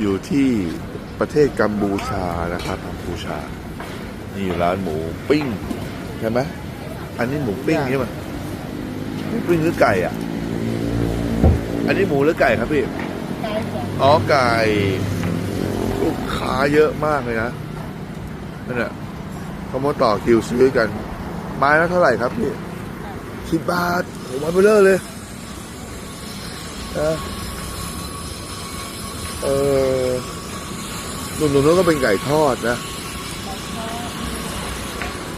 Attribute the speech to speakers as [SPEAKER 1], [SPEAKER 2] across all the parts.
[SPEAKER 1] อยู่ที่ประเทศกัมพูชานะครับกัมพูชา นี่อยู่ร้านหมูปิ้ง ใช่ไหมอันนี้หมูปิ้งใช่ไหมหมูปิ้งหรือไก่อะ อันนี้หมูหรือไก่ครับพี่
[SPEAKER 2] ไก่จ้ะ
[SPEAKER 1] อ๋อไก่ลูกค้าเยอะมากเลยนะนั่นแหละเขามาต่อคิวซื้อกันไม้ละเท่าไหร่ครับพี่สิบบาทโอ้มาเบลเลอร์เลยนะเออ หนุ่มๆนู้นก็เป็นไก่ทอดนะ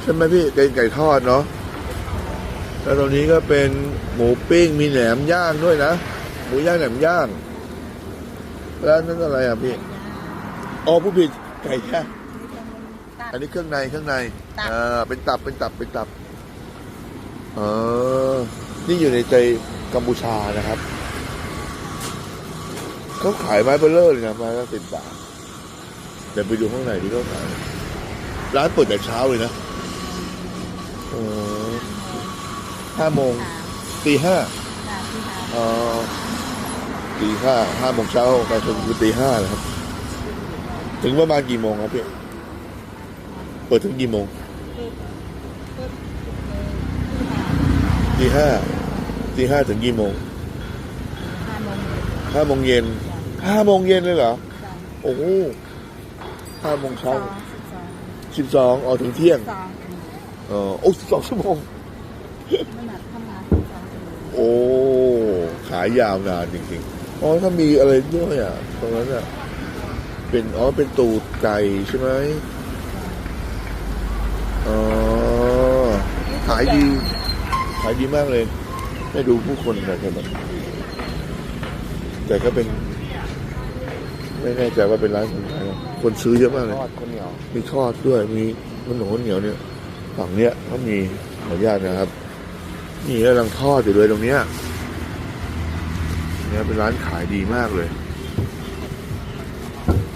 [SPEAKER 1] ใช่ไหมพี่เป็นไก่ทอดเนาะแล้วตรงนี้ก็เป็นหมูปิ้งมีแหนมย่างด้วยนะหมูย่างแหนมย่าง แล้วนั่นอะไรอะพี่อ๋อผู้ผิดไก่ย่างอันนี้เครื่องในเครื่องในอ่าเป็นตับเป็นตับเป็นตับเออนี่อยู่ในใจกัมพูชานะครับเขาขายไม้เบลเลอร์เลยนะไม้ละสิบบาท เดี๋ยวไปดูข้างในที่เขาขายร้านเปิดแต่เช้าเลยนะเออห้าโมงตีห้า
[SPEAKER 2] ค่ะที่หา
[SPEAKER 1] เออตีห้าห้าโมงเช้าไปถึงคือตีห้านะครับ ถึงประมาณกี่โมงครับพี่เปิดถึงกี่โมงตีห้าตีห้าถึงกี่โมง
[SPEAKER 2] ห้าโมงเย็น
[SPEAKER 1] ห้าโมงเย็นห้าโมงเย็นเลยเหรอ
[SPEAKER 2] จ้ะ
[SPEAKER 1] โอ้โหห้าโมง
[SPEAKER 2] สอ
[SPEAKER 1] เช้าง
[SPEAKER 2] สิบสอง
[SPEAKER 1] สิบสองออกถึงเที่ยง
[SPEAKER 2] สอง
[SPEAKER 1] เออโอ้สิบสองชั่วโมง
[SPEAKER 2] ไม่หนักทำงานสิบสองชั่วโมง
[SPEAKER 1] โอ้ขายยาวนานจริงๆอ๋อถ้ามีอะไรด้วยอะตรงนั้นอะเป็นอ๋อเป็นตูดไก่ใช่ไหมอ๋อขายดีขายดีมากเลยได้ดูผู้คนนะครับแต่ก็เป็น ไม่แน่ใจว่าเป็นร้านคนไทยนะคนซื้อเยอะมากเลย
[SPEAKER 3] ทอดข้าวเหนียว
[SPEAKER 1] มีทอดด้วย มีมันหนูเหนียวเนี่ย ฝั่งเนี้ยก็มีขออนุญาตนะครับ นี่กำลังทอดอยู่เลยตรงเนี้ยเนี่ยเป็นร้านขายดีมากเลย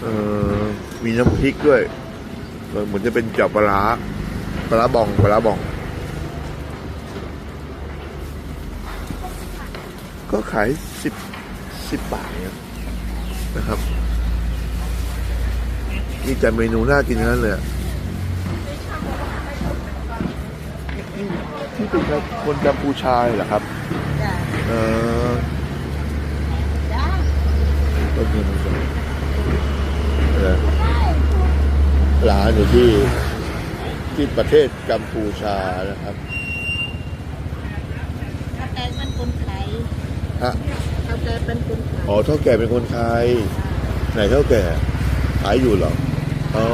[SPEAKER 1] เออมีน้ำพริกด้วยเออเหมือนจะเป็นเจับปลาร้าปลาร้าบองปลาร้าบอง ก็ขายสิบสิบบาทเนี่ยนะครับ นี่แต่เมนูน่ากินทั้งนั้นเลยอะที่เป็นคนกัมพูชาเหรอครับ
[SPEAKER 2] จ้ะ
[SPEAKER 1] เออ
[SPEAKER 2] จ้ะ
[SPEAKER 1] ก็กินเออร้านอยู่ที่ที่ประเทศกัมพูชานะครับ
[SPEAKER 2] ถ้าแกเป็นคนไทย
[SPEAKER 1] ฮะ
[SPEAKER 2] ถ้าแกเป็นคนไทย
[SPEAKER 1] อ๋อเท่าแก่เป็นคนไทยไหนเท่าแก่ขายอยู่เหรอ อ๋อ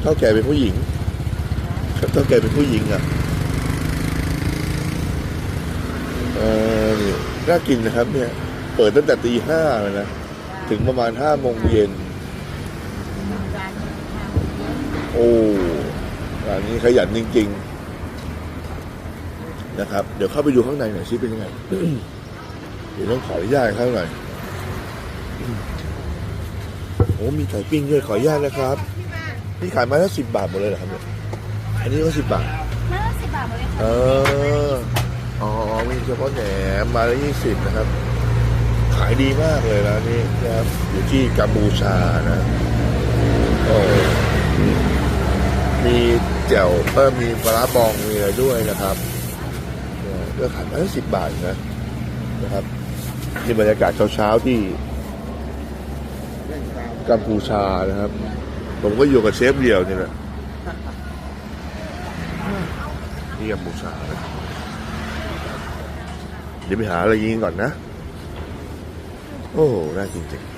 [SPEAKER 1] เท่าแก่เป็นผู้หญิงเท่าแก่เป็นผู้หญิงอะเออนี่น่ากินนะครับ เนี่ย เปิดตั้งแต่ตีห้าเลยนะ ถึงประมาณห้าโมงเย็น โอ้ร้านนี้ขยันจริง ๆ นะครับ เดี๋ยวเข้าไปดูข้างในหน่อยซิเป็นยังไง เดี๋ยวต้องขออนุญาตเข้าหน่อย โอ้มีไก่ปิ้งด้วยขออนุญาตนะครับนี่ขายมาแล้วสิบบาทหมดเลยเหรอครับเนี่ยอันนี้ก็สิบบาท
[SPEAKER 2] มาสิบบาทหมดเลย
[SPEAKER 1] เอ
[SPEAKER 2] ค่ะ
[SPEAKER 1] ออ๋อมีเฉพาะแหนมมาละยี่สิบนะครับ ขายดีมากเลยนะนี่นะครับอยู่ที่กัมพูชานะโอ้มีแจ่วเพิ่มมีปลาร้าบองมีอะไรด้วยนะครับเนี่ยก็ขายมาละสิบบาทนะนะครับนี่บรรยากาศเช้าๆที่ กัมพูชานะครับ ผมก็อยู่กับเชฟเดียวนี่แหละที่กัมพูชานะเดี๋ยวไปหาอะไรยิงก่อนนะ โอ้โหน่ากินจริง